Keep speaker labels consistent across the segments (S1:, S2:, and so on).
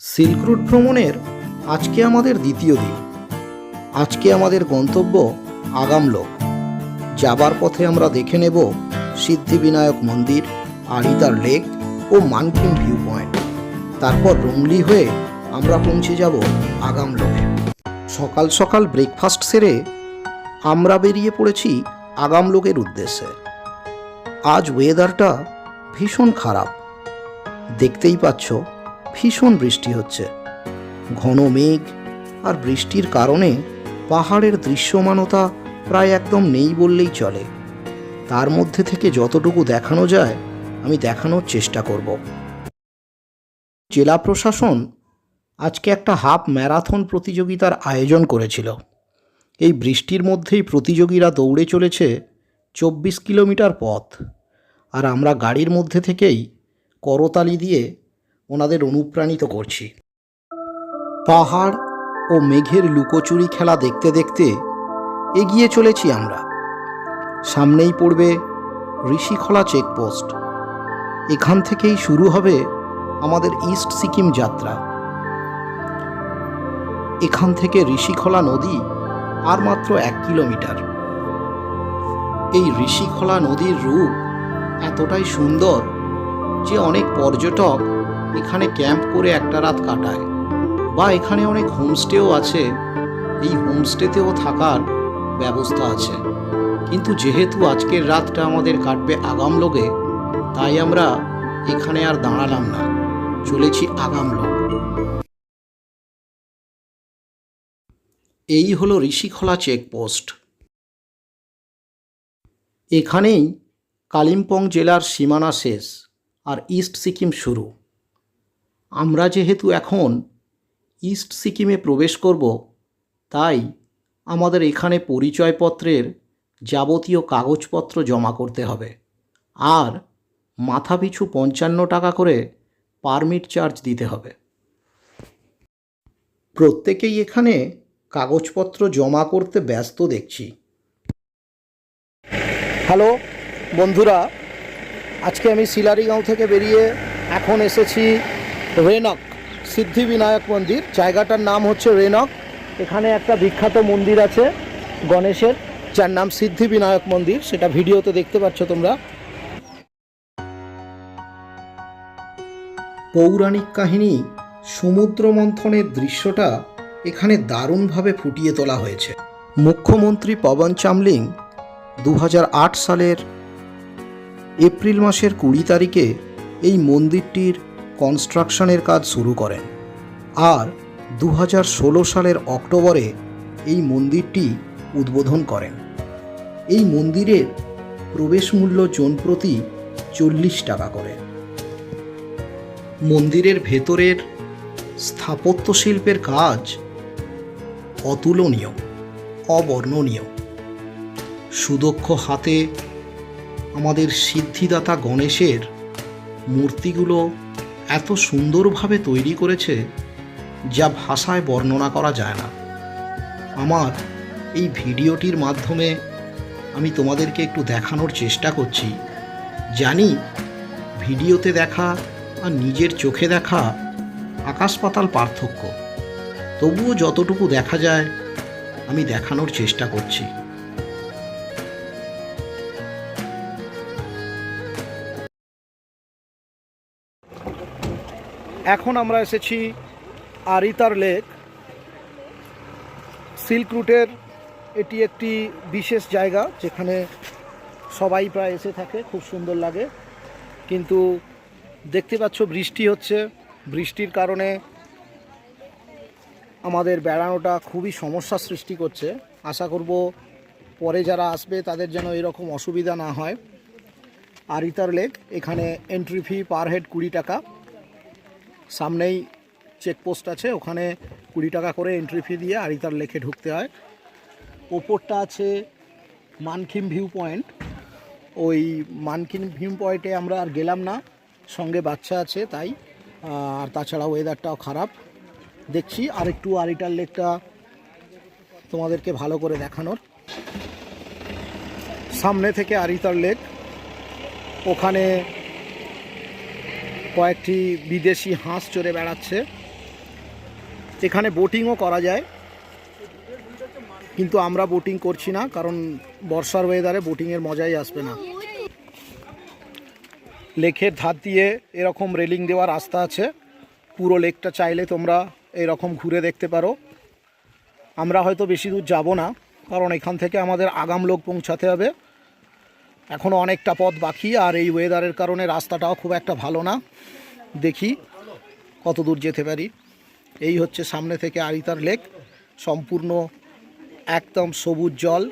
S1: Silk route ভ্রমণের আজকে আমাদের দ্বিতীয় দিন। আজকে আমাদের গন্তব্য আগামলোক। যাবার পথে আমরা দেখে নেব সিদ্ধিবিনায়ক মন্দির আড়িতার লেক ও মানকিন ভিউ পয়েন্ট তারপর রুমলি হয়ে আমরা পৌঁছে যাব আগামলোকে। সকাল সকাল ব্রেকফাস্ট সেরে আমরা বেরিয়ে পড়েছি আগামলোকের উদ্দেশ্যে। আজ ওয়েদারটা ভীষণ খারাপ। দেখতেই পাচ্ছ ভীষণ বৃষ্টি হচ্ছে। ঘন মেঘ আর বৃষ্টির কারণে পাহাড়ের দৃশ্যমানতা প্রায় একদম নেই বললেই চলে। তার মধ্যে থেকে যতটুকু দেখানো যায়, আমি দেখানোর চেষ্টা করব। জেলা প্রশাসন আজকে একটা হাফ ম্যারাথন প্রতিযোগিতার আয়োজন করেছিল। এই বৃষ্টির মধ্যেই প্রতিযোগীরা দৌড়ে চলেছে চব্বিশ কিলোমিটার পথ। আর আমরা গাড়ির মধ্যে থেকেই করতালি দিয়ে ওনাদের অনুপ্রাণিত করছি। পাহাড় ও মেঘের লুকোচুরি খেলা দেখতে দেখতে এগিয়ে চলেছি আমরা। সামনেই পড়বে ঋষিখোলা চেকপোস্ট। এখান থেকেই শুরু হবে আমাদের ইস্ট সিকিম যাত্রা। এখান থেকে ঋষিখোলা নদী আর মাত্র এক কিলোমিটার। এই ঋষিখোলা নদীর রূপ এতটাই সুন্দর যে অনেক পর্যটক এখানে ক্যাম্প করে একটা রাত কাটায়। বা এখানে অনেক হোমস্টেও আছে। এই হোমস্টেতেও থাকার ব্যবস্থা আছে। কিন্তু যেহেতু আজকের রাতটা আমাদের কাটবে আগাম লোকে, তাই আমরা এখানে আর দাঁড়ালাম না। চলেছি আগাম লোক। এই হলো ঋষিখোলা চেকপোস্ট এখানেই কালিম্পং জেলার সীমানা শেষ, আর ইস্ট সিকিম শুরু। আমরা যেহেতু এখন ইস্ট সিকিমে প্রবেশ করব, তাই আমাদের এখানে পরিচয়পত্রের যাবতীয় কাগজপত্র জমা করতে হবে। আর মাথাপিছু পঞ্চান্ন টাকা করে পারমিট চার্জ দিতে হবে। প্রত্যেকেই এখানে কাগজপত্র জমা করতে ব্যস্ত দেখছি। হ্যালো, বন্ধুরা, আজকে আমি শিলারিগাঁও থেকে বেরিয়ে এখন এসেছি রেনক, সিদ্ধিবিনায়ক মন্দির। জায়গাটার নাম হচ্ছে রেনক। এখানে একটা বিখ্যাত মন্দির আছে, গণেশের, যার নাম সিদ্ধিবিনায়ক মন্দির। সেটা ভিডিওতে দেখতে পাচ্ছ তোমরা। পৌরাণিক কাহিনী, সমুদ্র মন্থনের দৃশ্যটা এখানে দারুণভাবে ফুটিয়ে তোলা হয়েছে। মুখ্যমন্ত্রী পবন চামলিং দু হাজার আট সালের এপ্রিল মাসের কুড়ি তারিখে এই মন্দিরটির কনস্ট্রাকশনের কাজ শুরু করেন। আর দু হাজার ষোলো সালের অক্টোবরে এই মন্দিরটি উদ্বোধন করেন। এই মন্দিরের প্রবেশ মূল্য জনপ্রতি চল্লিশ টাকা করে। মন্দিরের ভেতরের স্থাপত্য শিল্পের কাজ অতুলনীয়, অবর্ণনীয়। সুদক্ষ হাতে আমাদের সিদ্ধিদাতা গণেশের মূর্তিগুলো এত সুন্দরভাবে তৈরি করেছে যা ভাষায় বর্ণনা করা যায় না। আমার এই ভিডিওটির মাধ্যমে আমি তোমাদেরকে একটু দেখানোর চেষ্টা করছি। জানি ভিডিওতে দেখা আর নিজের চোখে দেখা আকাশ পাতাল পার্থক্য। তবুও যতটুকু দেখা যায়, আমি দেখানোর চেষ্টা করছি। এখন আমরা এসেছি আরিতার লেক। সিল্ক রুটের এটি একটি বিশেষ জায়গা যেখানে সবাই প্রায় এসে থাকে, খুব সুন্দর লাগে। কিন্তু দেখতে পাচ্ছ বৃষ্টি হচ্ছে। বৃষ্টির কারণে আমাদের বেড়ানোটা খুবই সমস্যার সৃষ্টি করছে। আশা করব পরে যারা আসবে তাদের যেন এরকম অসুবিধা না হয়। আরিতার লেক, এখানে এন্ট্রি ফি পার হেড কুড়ি টাকা। সামনেই চেকপোস্ট আছে, ওখানে কুড়ি টাকা করে এন্ট্রি ফি দিয়ে আরিতার লেকে ঢুকতে হয়। ওপরটা আছে মানকিম ভিউ পয়েন্ট ওই মানকিন ভিউ পয়েন্টে আমরা আর গেলাম না, সঙ্গে বাচ্চা আছে তাই আর তাছাড়া ওয়েদারটাও খারাপ। দেখছি আর একটু আরিটার লেকটা তোমাদেরকে ভালো করে দেখানোর। সামনে থেকে আরিতার লেক, ওখানে কয়েকটি বিদেশি হাঁস চড়ে বেড়াচ্ছে। এখানে বোটিংও করা যায়। কিন্তু আমরা বোটিং করছি না, কারণ বর্ষার ওয়েদারে বোটিংয়ের মজাই আসবে না। লেকের ধার দিয়ে এরকম রেলিং দেওয়া রাস্তা আছে। পুরো লেকটা চাইলে তোমরা এরকম ঘুরে দেখতে পারো। আমরা হয়তো বেশি দূর যাব না, কারণ এখান থেকে আমাদের আগাম লোক পৌঁছাতে হবে। এখনও অনেকটা পথ বাকি, আর এই ওয়েদারের কারণে রাস্তাটাও খুব একটা ভালো না। দেখি কত দূর যেতে পারি। এই হচ্ছে সামনে থেকে আরিতার লেক, সম্পূর্ণ একদম সবুজ জল।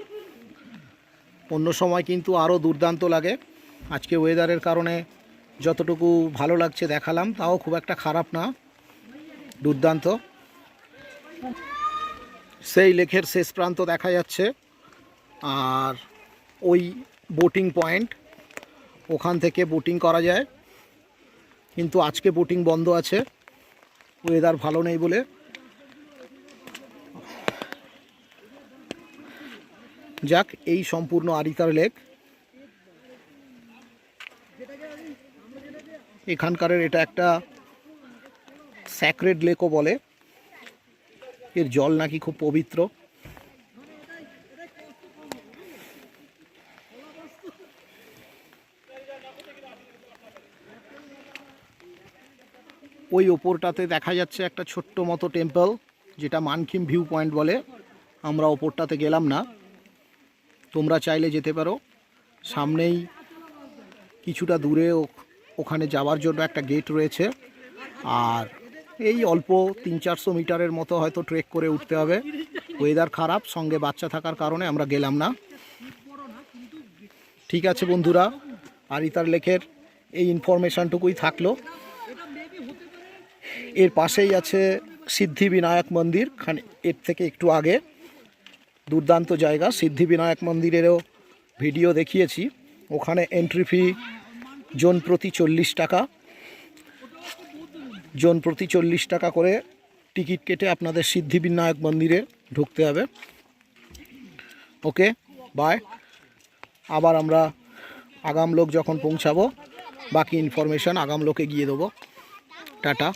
S1: অন্য সময় কিন্তু আরও দুর্দান্ত লাগে। আজকে ওয়েদারের কারণে যতটুকু ভালো লাগছে দেখালাম, তাও খুব একটা খারাপ না, দুর্দান্ত। সেই লেকের শেষ প্রান্ত দেখা যাচ্ছে, আর ওই বোটিং পয়েন্ট। ওখান থেকে বোটিং করা যায়। কিন্তু আজকে বোটিং বন্ধ আছে। ওয়েদার ভালো নেই বলে। যাক, এই সম্পূর্ণ আরিতার লেক এখানকারের এটা একটা স্যাক্রেড লেকও বলে। এর জল নাকি খুব পবিত্র। ওই ওপরটাতে দেখা যাচ্ছে একটা ছোট্ট মতো টেম্পল যেটা মানকিম ভিউ পয়েন্ট বলে। আমরা ওপরটাতে গেলাম না। তোমরা চাইলে যেতে পারো। সামনেই কিছুটা দূরে ওখানে যাওয়ার জন্য একটা গেট রয়েছে। আর এই অল্প তিন চারশো মিটারের মতো হয়তো ট্রেক করে উঠতে হবে। ওয়েদার খারাপ, সঙ্গে বাচ্চা থাকার কারণে আমরা গেলাম না। ঠিক আছে বন্ধুরা, আরিতার লেখের এই ইনফরমেশানটুকুই থাকল। এর পাশেই আছে সিদ্ধিবিনায়ক মন্দির, খানে, এর থেকে একটু আগে। দুর্দান্ত জায়গা, সিদ্ধিবিনায়ক মন্দিরেরও ভিডিও দেখিয়েছি। ওখানে এন্ট্রি ফি জন প্রতি চল্লিশ টাকা। জন প্রতি চল্লিশ টাকা করে টিকিট কেটে আপনাদের সিদ্ধিবিনায়ক মন্দিরে ঢুকতে হবে। ওকে বাই আবার আমরা আগাম লোক যখন পৌঁছাবো, বাকি ইনফরমেশান আগাম লোকে গিয়ে দেবো। টাটা।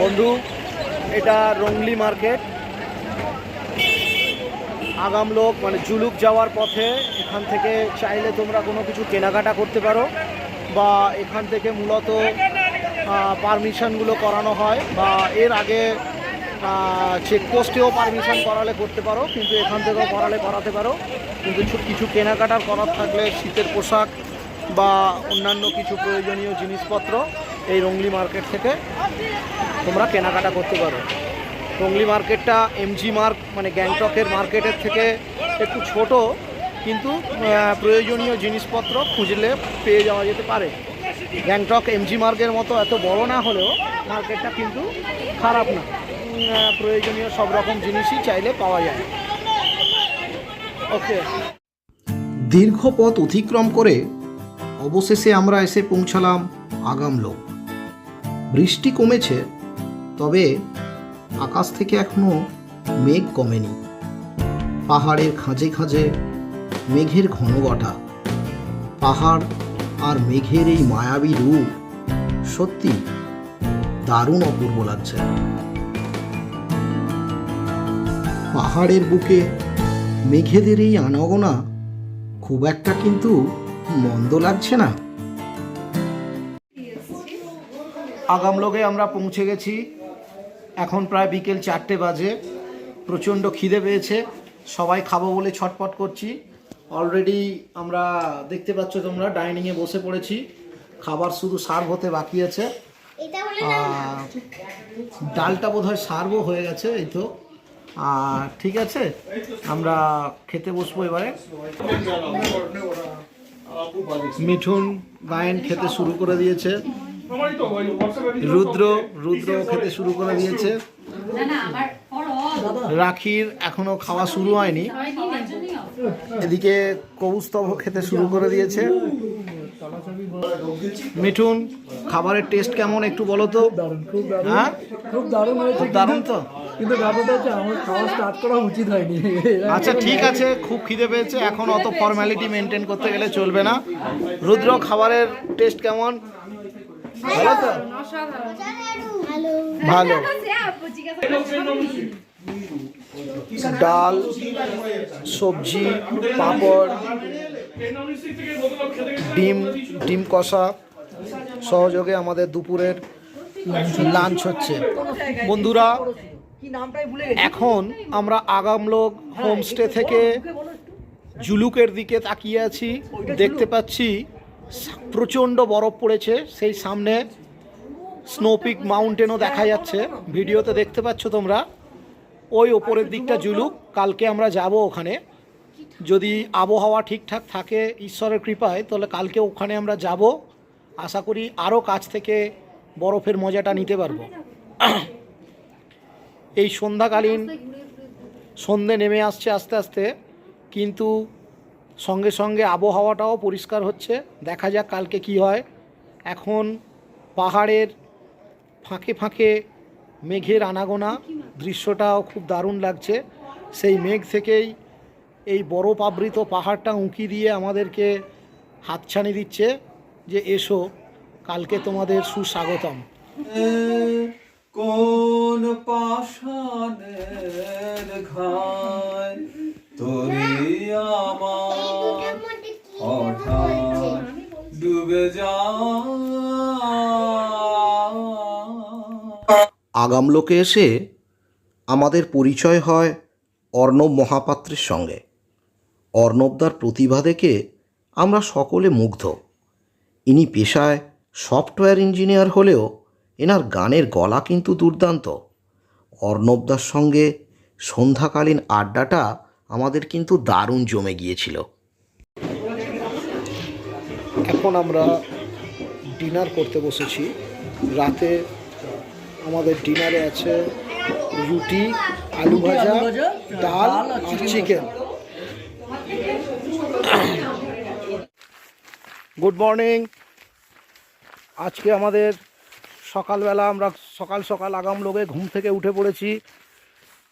S1: বন্ধু এটা রংলি মার্কেট। আগাম লোক মানে জুলুক যাওয়ার পথে এখান থেকে চাইলে তোমরা কোনো কিছু কেনাকাটা করতে পারো বা এখান থেকে মূলত পারমিশনগুলো করানো হয় বা এর আগে চেকপোস্টেও পারমিশন করালে করতে পারো, কিন্তু এখান থেকেও করালে করাতে পারো। কিন্তু কিছু- কেনাকাটার করার থাকলে শীতের পোশাক বা অন্যান্য কিছু প্রয়োজনীয় জিনিসপত্র এই রংলি মার্কেট থেকে তোমরা কেনাকাটা করতে পারো। টংলি মার্কেটটা এমজি মার্ক মানে গ্যাংটকের মার্কেটের থেকে একটু ছোট, কিন্তু প্রয়োজনীয় জিনিসপত্র খুঁজলে পেয়ে যাওয়া যেতে পারে। গ্যাংটক এমজি মার্কের মতো এত বড় না হলেও মার্কেটটা কিন্তু খারাপ না। প্রয়োজনীয় সব রকম জিনিসই চাইলে পাওয়া যায়। ওকে দীর্ঘ পথ অতিক্রম করে অবশেষে আমরা এসে পৌঁছালাম আগামলোক। বৃষ্টি কমেছে, তবে আকাশ থেকে এখনও মেঘ কমেনি। পাহাড়ের খাঁজে খাঁজে মেঘের ঘনঘটা পাহাড় আর মেঘের এই মায়াবী রূপ সত্যি দারুণ অপূর্ব লাগছে। পাহাড়ের বুকে মেঘেদের এই আনাগোনা খুব একটা কিন্তু মন্দ লাগছে না। আগামলোকে আমরা পৌঁছে গেছি এখন প্রায় বিকেল চারটে বাজে। প্রচণ্ড খিদে পেয়েছে। সবাই খাব বলে ছটপট করছি। অলরেডি আমরা দেখতে পাচ্ছ তোমরা ডাইনিংয়ে বসে পড়েছি। খাবার শুধু সার্ভ হতে বাকি আছে। আর ডালটা বোধ হয় সার্ভও হয়ে গেছে এই তো। আর ঠিক আছে আমরা খেতে বসবো এবারে। মিঠুন গায়েন খেতে শুরু করে দিয়েছে। রুদ্র রুদ্র খেতে শুরু করে দিয়েছে।
S2: না না আমার ফরজ
S1: রাখির এখনও খাওয়া শুরু হয়নি। এদিকে কবুস্তভ খেতে শুরু করে দিয়েছে। মিঠুন খাবারের টেস্ট কেমন একটু বলো তো? হ্যাঁ?
S3: খুব দারুণ হয়েছে
S1: দারুণ তো?
S3: কিন্তু ব্যাপারটা হচ্ছে আমার খাওয়া স্টার্ট করা উচিত হয়নি।
S1: আচ্ছা ঠিক আছে খুব খিদে পেয়েছে। এখন অত ফর্মালিটি মেনটেন করতে গেলে চলবে না। রুদ্র খাবারের টেস্ট কেমন? ভালো। ডাল, সবজি, পাঁপড়, ডিম ডিম কষা সহযোগে আমাদের দুপুরের লাঞ্চ হচ্ছে। বন্ধুরা, এখন আমরা আগামলোক হোমস্টে থেকে জুলুকের দিকে তাকিয়ে আছি। দেখতে পাচ্ছি প্রচণ্ড বরফ পড়েছে, সেই সামনে স্নোপিক মাউন্টেনও দেখা যাচ্ছে। ভিডিওতে দেখতে পাচ্ছ তোমরা। ওই ওপরের দিকটা জুলুক কালকে আমরা যাব ওখানে। যদি আবহাওয়া ঠিকঠাক থাকে, ঈশ্বরের কৃপায়, তাহলে কালকে ওখানে আমরা যাব। আশা করি আরও কাছ থেকে বরফের মজাটা নিতে পারব। এই সন্ধ্যাকালীন সন্ধে নেমে আসছে আস্তে আস্তে, কিন্তু সঙ্গে সঙ্গে আবহাওয়াটাও পরিষ্কার হচ্ছে। দেখা যাক কালকে কি হয়। এখন পাহাড়ের ফাঁকে ফাঁকে মেঘের আনাগোনা। দৃশ্যটাও খুব দারুণ লাগছে। সেই মেঘ থেকেই এই বরফ আবৃত পাহাড়টা উঁকি দিয়ে আমাদেরকে হাতছানি দিচ্ছে যে এসো, কালকে তোমাদের সুস্বাগতম।
S2: কোন পাষাণের ঘায় তোরে আমার হঠাৎ ডুবে যা।
S1: আগামলোকে এসে আমাদের পরিচয় হয় অর্ণব মহাপাত্রের সঙ্গে। অর্ণবদার প্রতিভা দেখে আমরা সকলে মুগ্ধ। ইনি পেশায় সফটওয়্যার ইঞ্জিনিয়ার হলেও এনার গানের গলা কিন্তু দুর্দান্ত। অর্ণবদার সঙ্গে সন্ধ্যাকালীন আড্ডাটা আমাদের কিন্তু দারুণ জমে গিয়েছিল। এখন আমরা ডিনার করতে বসেছি। রাতে আমাদের ডিনারে আছে রুটি আলু ভাজা ডাল
S3: আর
S1: চিকেন। গুড মর্নিং আজকে আমাদের সকালবেলা আমরা সকাল সকাল আগাম লোকে ঘুম থেকে উঠে পড়েছি।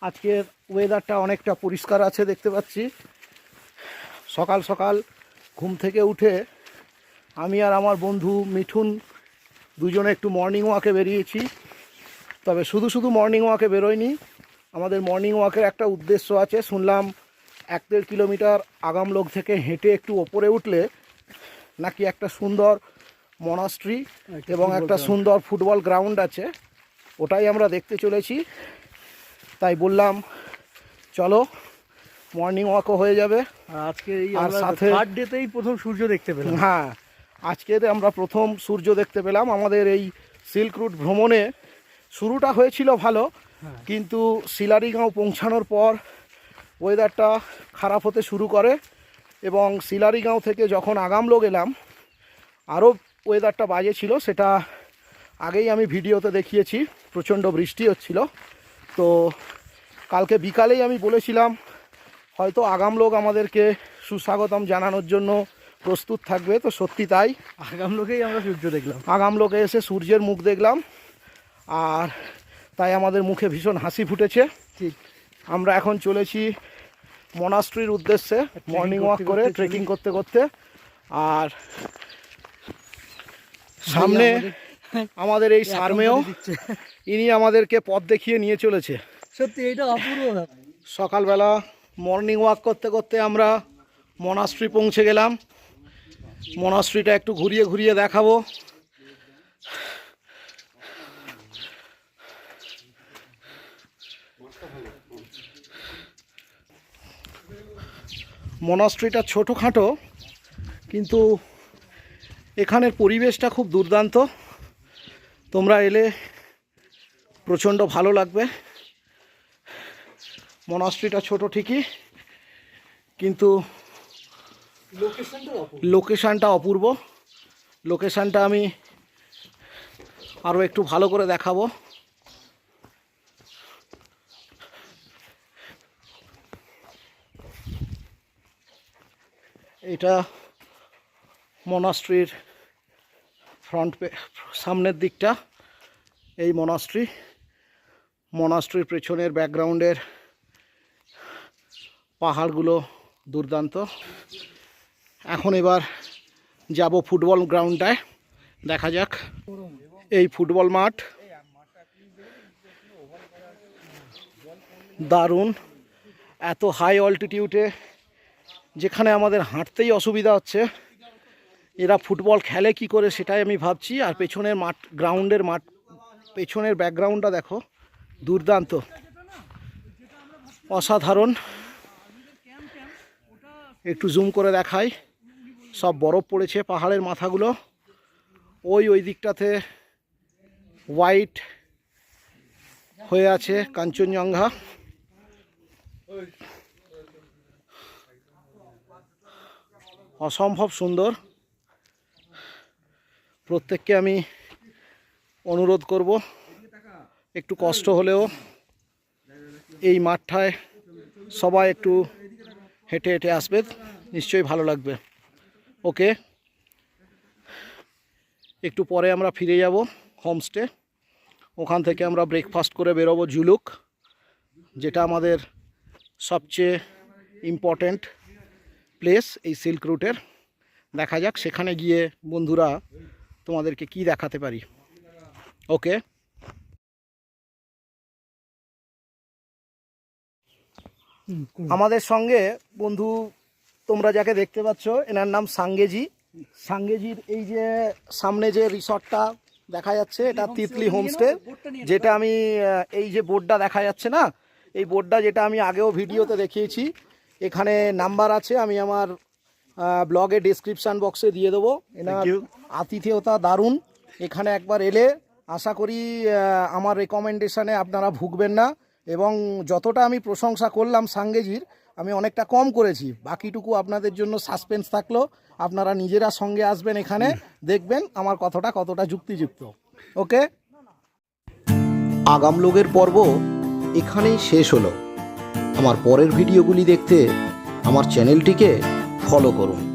S1: আজকের ওয়েদারটা অনেকটা পরিষ্কার আছে দেখতে পাচ্ছি। সকাল সকাল ঘুম থেকে উঠে আমি আর আমার বন্ধু মিঠুন দুজনে একটু মর্নিং ওয়াকে বেরিয়েছি। তবে শুধু শুধু মর্নিং ওয়াকে বেরোয়নি আমাদের মর্নিং ওয়াকের একটা উদ্দেশ্য আছে। শুনলাম এক দেড় কিলোমিটার আগামলোক থেকে হেঁটে একটু ওপরে উঠলে নাকি একটা সুন্দর মনাস্ট্রি এবং একটা সুন্দর ফুটবল গ্রাউন্ড আছে। ওটাই আমরা দেখতে চলেছি। তাই বললাম চলো মর্নিং ওয়াকও হয়ে যাবে।
S3: আজকে এই
S1: আর সাথে-
S3: থার্ড ডেতেই প্রথম সূর্য দেখতে পেলাম।
S1: হ্যাঁ আজকে আমরা প্রথম সূর্য দেখতে পেলাম। আমাদের এই সিল্ক রুট ভ্রমণে শুরুটা হয়েছিল ভালো কিন্তু শিলারিগাঁও পৌঁছানোর পর ওয়েদারটা খারাপ হতে শুরু করে এবং শিলারিগাঁও থেকে যখন আগামলো গেলাম আরও ওয়েদারটা বাজে ছিল সেটা আগেই আমি ভিডিওতে দেখিয়েছি প্রচণ্ড বৃষ্টি হচ্ছিল। তো কালকে বিকালেই আমি বলেছিলাম হয়তো আগাম লোক আমাদেরকে সুস্বাগতম জানানোর জন্য প্রস্তুত থাকবে তো সত্যি তাই।
S3: আগাম লোকেই আমরা সূর্য দেখলাম।
S1: আগাম লোকে এসে সূর্যের মুখ দেখলাম আর তাই আমাদের মুখে ভীষণ হাসি ফুটেছে।
S3: ঠিক।
S1: আমরা এখন চলেছি মনাস্ট্রির উদ্দেশ্যে মর্নিং ওয়াক করে ট্রেকিং করতে করতে আর সামনে আমাদের এই সার্মেও। ইনি আমাদেরকে পথ দেখিয়ে নিয়ে চলেছে।
S3: সত্যি এটা অপূর্ব
S1: সকালবেলা মর্নিং ওয়াক করতে করতে আমরা মনাস্ট্রি পৌঁছে গেলাম। মনাস্ট্রিটা একটু ঘুরিয়ে ঘুরিয়ে দেখাবো। মনাস্ট্রিটা ছোটোখাটো কিন্তু এখানের পরিবেশটা খুব দুর্দান্ত। তোমরা এলে প্রচণ্ড ভালো লাগবে। মনাস্ট্রিটা ছোট ঠিকই, কিন্তু লোকেশানটা অপূর্ব। লোকেশানটা আমি আরও একটু ভালো করে দেখাবো। এটা মনাস্ট্রির ফ্রন্ট সামনের দিকটা, এই মনাস্ট্রি মনাস্ট্রির পেছনের ব্যাকগ্রাউন্ডের পাহাড়গুলো দুর্দান্ত। এখন এবার যাব ফুটবল গ্রাউন্ডটায় দেখা যাক। এই ফুটবল মাঠ, দারুণ। এত হাই অল্টিটিউডে যেখানে আমাদের হাঁটতেই অসুবিধা হচ্ছে। এরা ফুটবল খেলে কি করে সেটাই আমি ভাবছি। আর পেছনের মাঠ, গ্রাউন্ডের মাঠ, পেছনের ব্যাকগ্রাউন্ডটা দেখো, দুর্দান্ত। অসাধারণ। একটু জুম করে দেখাই। সব বরফ পড়েছে পাহাড়ের মাথাগুলো। ওই ওই দিকটাতে হোয়াইট হয়ে আছে কাঞ্চনজঙ্ঘা। অসম্ভব সুন্দর। প্রত্যেককে আমি অনুরোধ করব, একটু কষ্ট হলেও এই মাঠটায় সবাই একটু হেঁটে হেঁটে আসবে, নিশ্চয়ই ভালো লাগবে। ওকে, একটু পরে আমরা ফিরে যাব হোমস্টে। ওখান থেকে আমরা ব্রেকফাস্ট করে বেরোবো জুলুক যেটা আমাদের সবচেয়ে ইম্পর্ট্যান্ট প্লেস এই সিল্ক রুটের। দেখা যাক, সেখানে গিয়ে বন্ধুরা তোমাদেরকে কি দেখাতে পারি? ওকে আমাদের সঙ্গে বন্ধু তোমরা যাকে দেখতে পাচ্ছ এনার নাম সাঙ্গেজি। সাঙ্গেজির এই যে সামনে যে রিসর্টটা দেখা যাচ্ছে এটা তিতলি হোমস্টে যেটা আমি এই যে বোর্ডটা দেখা যাচ্ছে না এই বোর্ডটা যেটা আমি আগেও ভিডিওতে দেখিয়েছি এখানে নাম্বার আছে আমি আমার ব্লগে ডিসক্রিপশান বক্সে দিয়ে দেবো। এনার আতিথেয়তা দারুণ। এখানে একবার এলে আশা করি আমার রেকমেন্ডেশানে আপনারা ভুগবেন না। এবং যতটা আমি প্রশংসা করলাম সাঙ্গেজির আমি অনেকটা কম করেছি। বাকিটুকু আপনাদের জন্য সাসপেন্স থাকল। আপনারা নিজেরা সঙ্গে আসবেন এখানে দেখবেন আমার কথাটা কতটা যুক্তিযুক্ত। ওকে? আগাম লোকের পর্ব এখানেই শেষ হলো। আমার পরের ভিডিওগুলি দেখতে আমার চ্যানেলটিকে ফলো করুন।